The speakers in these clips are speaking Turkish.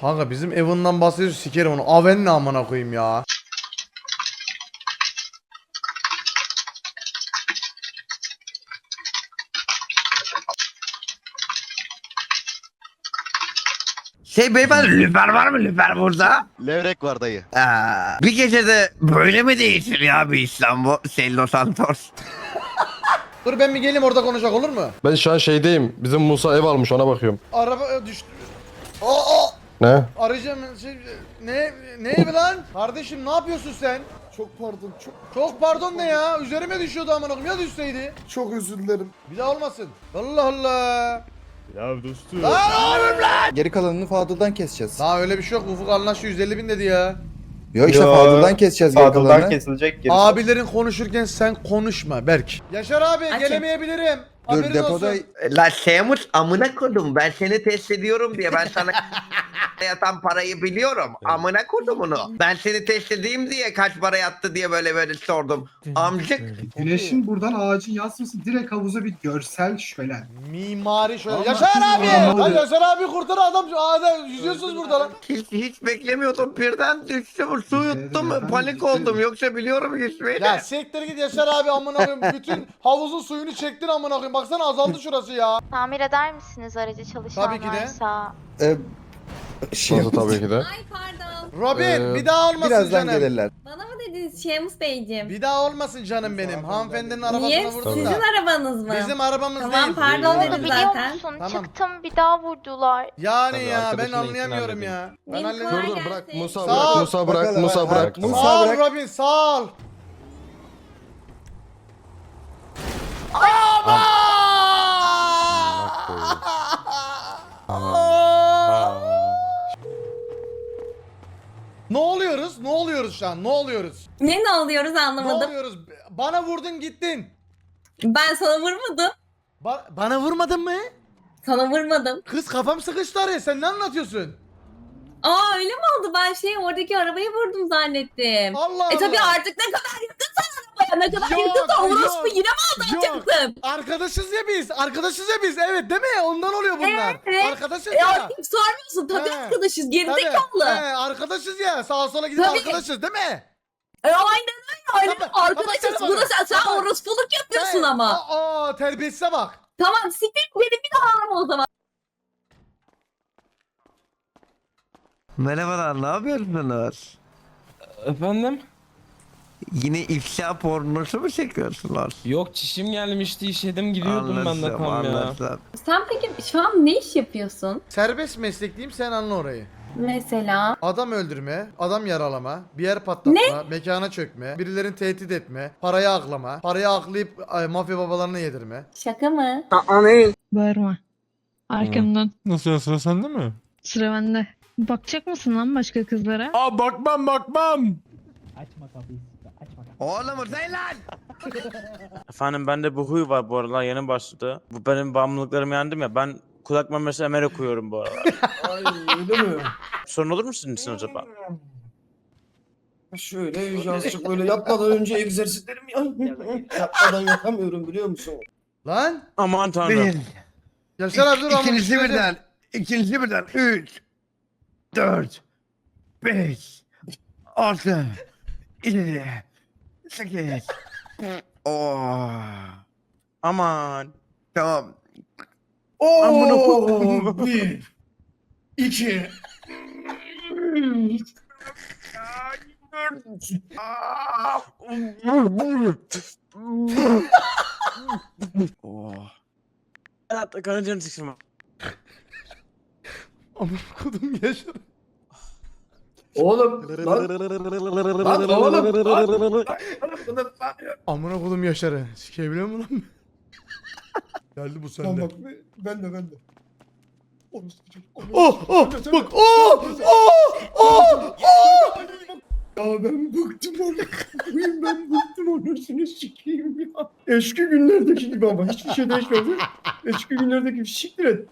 Kanka bizim Evan'dan bahsediyoruz sikerim onu. Aven ne amına koyayım ya. Şey beyefendi lüfer var mı lüfer burada? Levrek var dayı. Aa, bir gecede böyle mi değişir ya bir İstanbul? Sello Santos. Dur ben bir geleyim orada konuşacak olur mu? Ben şu an şeydeyim. Bizim Musa ev almış ona bakıyorum. Araba e, düştü. Aa! Ne? Arayacağım şey ne ne evi lan? Kardeşim ne yapıyorsun sen? Çok pardon, çok Çok pardon ne ya? Üzerime düşüyordu amına koyayım. Ya düşseydi? çok özür dilerim. Bir daha olmasın. Allah Allah. Ya dostum. Lan oğlum lan. Geri kalanını Fadıl'dan keseceğiz. Daha öyle bir şey yok. Ufuk anlaştı 150 bin dedi ya. Yok işte Yo, Fadıl'dan keseceğiz geri Fadıl'dan kalanını. kesilecek geri. Abilerin konuşurken sen konuşma Berk. Yaşar abi Açın. gelemeyebilirim. Dur Haberin depoda olsun. La Semus amına kodum ben seni test ediyorum diye ben sana yatan parayı biliyorum. Amına kodum onu. Ben seni test edeyim diye kaç para yattı diye böyle böyle sordum. Amcık. Güneşin buradan ağacın yansıması direkt havuza bir görsel şölen. Mimari şöyle. Yaşar abi. Allah. Lan Yaşar abi kurtar adam. Adam yüzüyorsunuz burada lan. Hiç, hiç beklemiyordum birden düştüm su yuttum panik oldum yoksa biliyorum yüzmeyi Ya de. siktir git Yaşar abi amına koyayım. Bütün havuzun suyunu çektin amına koyayım. Baksana azaldı şurası ya. Tamir eder misiniz aracı çalışan Tabii ki de. varsa? Şey, Nasıl tabii ki de. Ay pardon. Robin Ee, bir daha olmasın birazdan canım. gelirler. Bana mı dediniz Şemus Beyciğim? Bir daha olmasın canım benim. Hanımefendinin arabasına Niye? vurdun Sizin da. arabanız mı? Bizim arabamız Tamam, değil. pardon oldu dedim biliyor zaten. musun? Tamam. Çıktım bir daha vurdular. Yani Tabii, ya ben anlayamıyorum ya. Ben Benim. Dur Kolay dur bırak gelsin. Musa Sağ bırak. Musa bırak Bakalım, Musa ha, bırak. Musa Sağ ol bırak. Robin sağ ol. Ne oluyoruz? Ne oluyoruz şu an? Ne oluyoruz? Ne ne oluyoruz Ne anlamadım. oluyoruz? Bana vurdun gittin. Ben sana vurmadım. Ba- bana vurmadın mı? Sana vurmadım. Kız kafam sıkıştı araya. Sen ne anlatıyorsun? Aa öyle mi oldu? Ben şey oradaki arabayı vurdum zannettim. Allah Allah. E tabii artık ne kadar yakınsan arabaya ne kadar yakınsa orospu yine mi Yok. alacaktım? Arkadaşız ya biz. Arkadaşız ya biz. Evet değil mi? Ondan oluyor bunlar. Evet. Arkadaşız E ya. artık sormuyorsun tabii He. arkadaşız gerizekalı. He, arkadaşız ya. Sağa sola gidip Tabii. arkadaşız değil mi? E aynen öyle aynen Baba, arkadaşız. baba, Buna sen, sen baba. orospuluk yapıyorsun He, ama. Aa, aa, terbiyesize bak. Tamam siktir beni bir daha arama o zaman. Merhabalar ne yapıyorsunuz? Efendim? Yine ifşa pornosu mu çekiyorsunuz? Yok çişim gelmişti işedim gidiyordum ben de Anlatsam, tam ya. Sen peki şu an ne iş yapıyorsun? Serbest meslek diyeyim sen anla orayı. Mesela. Adam öldürme, adam yaralama, bir yer patlatma, mekana çökme, birilerini tehdit etme, parayı aklama, parayı aklayıp ay, mafya babalarına yedirme. Şaka mı? Bağırma. Arkamdan. Nasıl sıra sende mi? Sıra bende. Bakacak mısın lan başka kızlara? Aa bakmam bakmam. Oğlum uzay lan! Efendim bende bu huy var bu aralar yeni başladı. Bu benim bağımlılıklarımı yendim ya ben kulak memesi emere koyuyorum bu aralar. Ay öyle mi? Sorun olur mu sizin için acaba? Şöyle yazıcık böyle yapmadan önce egzersizlerimi yapmadan yapamıyorum biliyor musun? Lan! Aman tanrım. Bir, Yaşar abi dur ama ikincisi birden, ikincisi birden, üç, dört, beş, altı, yedi, sekiz. Oh. Aman. Tamam. Amına koyayım. Bir, iki, oh. Hayatta karıncanı siksin. Aman kodum Yaşar. Oğlum lan. Lan oğlum. Lan. Amına kodum Yaşar'ı. Sikebiliyor mu lan? Geldi bu sende. Tamam bak ben de ben de. Orospu çocuk. Oh oh bak oh oh oh oh. Ya ben bıktım onu. Koyayım ben bıktım onu. sikeyim ya. Eski günlerdeki gibi ama hiçbir şey değişmedi. Eski günlerdeki gibi siktir et.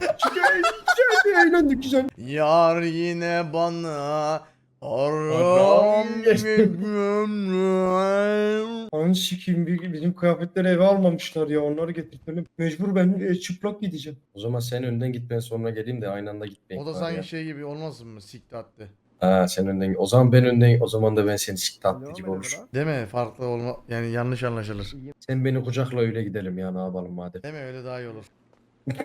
Güzel, eğlendik güzel. Yar yine bana Aram An sikiyim bir- bizim kıyafetleri eve almamışlar ya onları getirtelim. Mecbur ben e, çıplak gideceğim. O zaman sen önden git ben sonra geleyim de aynı anda gitmeyin. O da sanki şey gibi olmasın mı? Sikti attı. Ha sen önden O zaman ben önden o zaman da ben seni sikti attı gibi olur. Değil mi? Farklı olma yani yanlış anlaşılır. Sen beni kucakla öyle gidelim ya ne yapalım madem. Değil mi? Öyle daha iyi olur.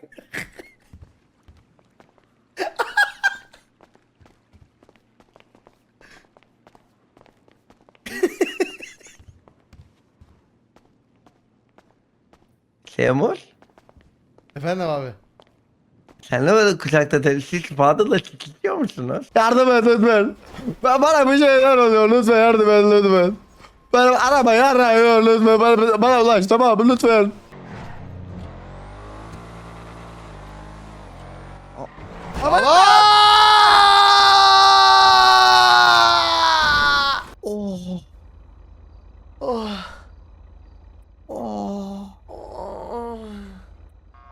Semur. Efendim abi. Sen de böyle kucakta siz Fadıl'la çekiyor musunuz? Yardım et lütfen. Ben bana bir şeyler oluyor lütfen yardım et lütfen. Benim araba yarıyor lütfen bana, bana ulaş tamam mı lütfen. Allah! Oh. Oh. Oh.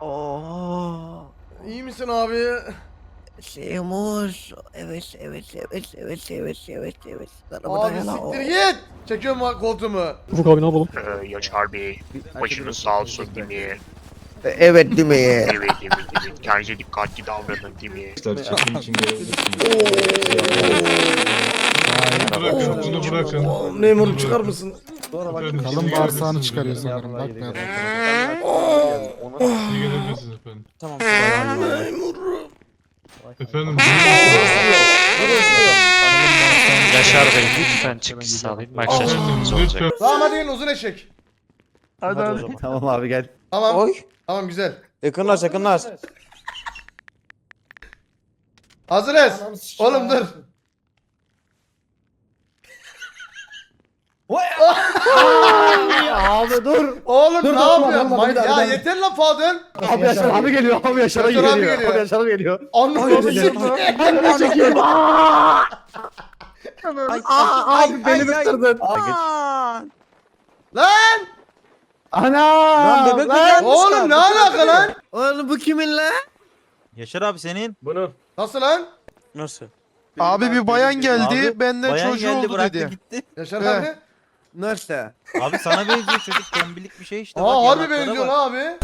Oh. İyi misin abi? Semur. Evet, evet, evet, evet, evet, evet, evet. Abi siktir git. Çekiyorum bak koltuğumu. Ee, Yaşar Bey, başınız sağ olsun değil mi? Evet değil mi? Evet, evet, evet. Kendinize dikkatli davranın değil mi? Bırakın, bunu bırakın. Memurum çıkar mısın? Kalın bağırsağını çıkarıyor sanırım. Bakmayalım. Tamam. Efendim? Yaşar Bey lütfen çıkış sağlayın. Maçlaşmamız olacak. Tamam hadi gelin uzun eşek. Hadi zaman. Tamam abi gel. Tamam. Tamam güzel. Yakınlaş yakınlaş. Hazırız. Oğlum dur. abi dur. Oğlum Dur, ne dur, yapıyorsun? daha, ya bir daha. yeter lan Fadıl. Abi Yaşar abi geliyor. Abi Yaşar abi Yaşar abi geliyor. geliyor. Abi Yaşar abi geliyor. Anladım. Abi beni bitirdin. Lan! Ana. Lan bebek mi gelmiş Oğlum ne alaka lan? Oğlum bu kimin lan? Yaşar abi senin. Bunu Nasıl lan? Nasıl? Abi bir bayan geldi benden Bayan çocuğu geldi oldu bıraktı dedi. gitti. Yaşar He. abi. Nasıl? Abi sana benziyor çocuk tombilik bir şey işte. Aa harbi benziyor lan abi.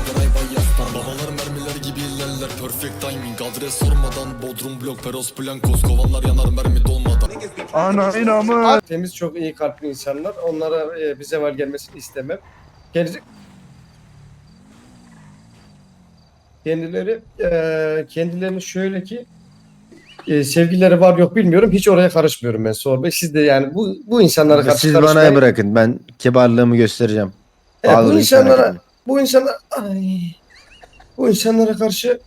Babalar mermiler gibi ilerler Perfect timing adres sormadan Bodrum blok Peros Blancos Kovanlar yanar mermi dolmadan Ana inamı. temiz çok iyi kalpli insanlar. Onlara e, bize var gelmesini istemem. Kendi kendileri e, kendilerini şöyle ki e, sevgileri var yok bilmiyorum. Hiç oraya karışmıyorum ben Suha Bey. Siz de yani bu bu insanlara karşı Siz bana bırakın. Ben kibarlığımı göstereceğim. E, bu insanlara insan bu insanlar ay, bu insanlara karşı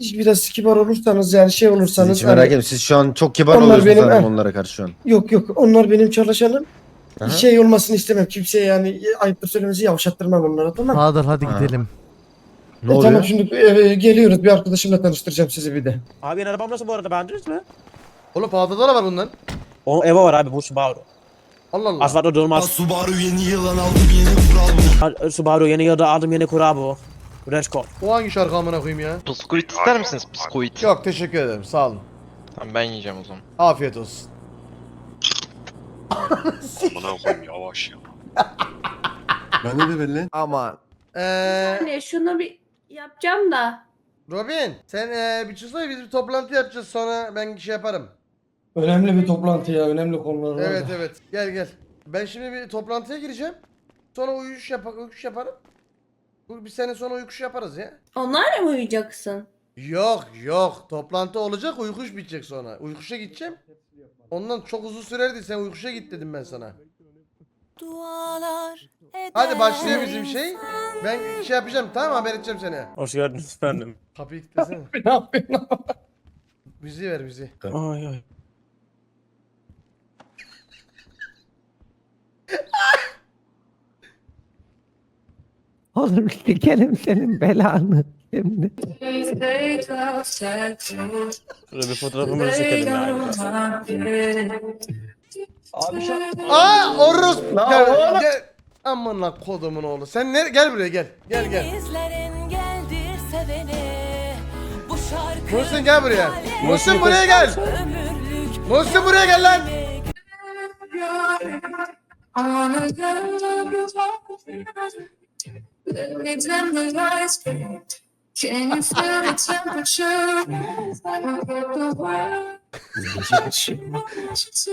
hiç biraz kibar olursanız yani şey Siz olursanız hiç merak hani- etmeyin. Siz şu an çok kibar Onlar oluyorsunuz benim, sanırım eh. onlara karşı şu an. Yok yok onlar benim çalışanım. Aha. Şey olmasını istemem. Kimseye yani ayıptır söylemesi yavşattırmam onlara tamam. Bahadır hadi Ha. gidelim. Ne E, oluyor? Tamam şimdi e, geliyoruz. Bir arkadaşımla tanıştıracağım sizi bir de. Abi benim arabam nasıl bu arada beğendiniz mi? Oğlum Bahadır'da da var bundan. O Eva var abi bu Subaru. Allah Allah. Asfaltta durmaz. Subaru yeni yılan aldım yeni kural bu Subaru yeni yılda aldım yeni kura bu. Rençko. O hangi şarkı amına koyayım ya? Biskuit ister misiniz biskuit? Yok teşekkür ederim sağ olun. Tamam ben yiyeceğim o zaman. Afiyet olsun. Amına koyayım yavaş ya. Ben de belli. Aman. Eee Anne şunu bir yapacağım da. Robin sen eee bir çıksana biz bir toplantı yapacağız sonra ben şey yaparım. Önemli bir toplantı ya. Önemli konular var. Evet da. evet gel gel. Ben şimdi bir toplantıya gireceğim. Sonra uyuş, yap uykuş yaparım. Bu bir sene sonra uykuş yaparız ya. Onlarla mı uyuyacaksın? Yok yok toplantı olacak uykuş bitecek sonra. Uykuşa gideceğim. Ondan çok uzun sürerdi sen uykuşa git dedim ben sana. Hadi başlıyor bizim şey. Ben şey yapacağım tamam mı? haber edeceğim seni. Hoş geldiniz efendim. Kapıyı kilitlesene. Ne yapıyorsun? müziği ver müziği. Ay ay. Oğlum sikerim senin belanı. Şimdi. Şöyle bir fotoğrafımızı çekelim yani. Aa Oruz. Gel, gel. Aman lan kodumun oğlu. Sen ne gel buraya gel. Gel gel. Muhsin gel buraya. Muhsin buraya gel. Muhsin buraya gel lan.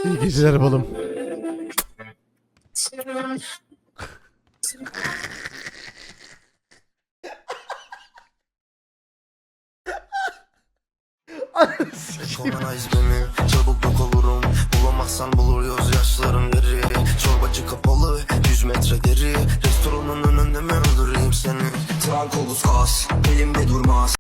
İyi geceler balım. Ananı sikeyim. Çabuk yok olurum Bulamazsan bulur yaşların yeri Çorbacı kapalı 100 metre deri Restoranın önünde mi öldüreyim seni Sıran koluz kas Elimde durmaz.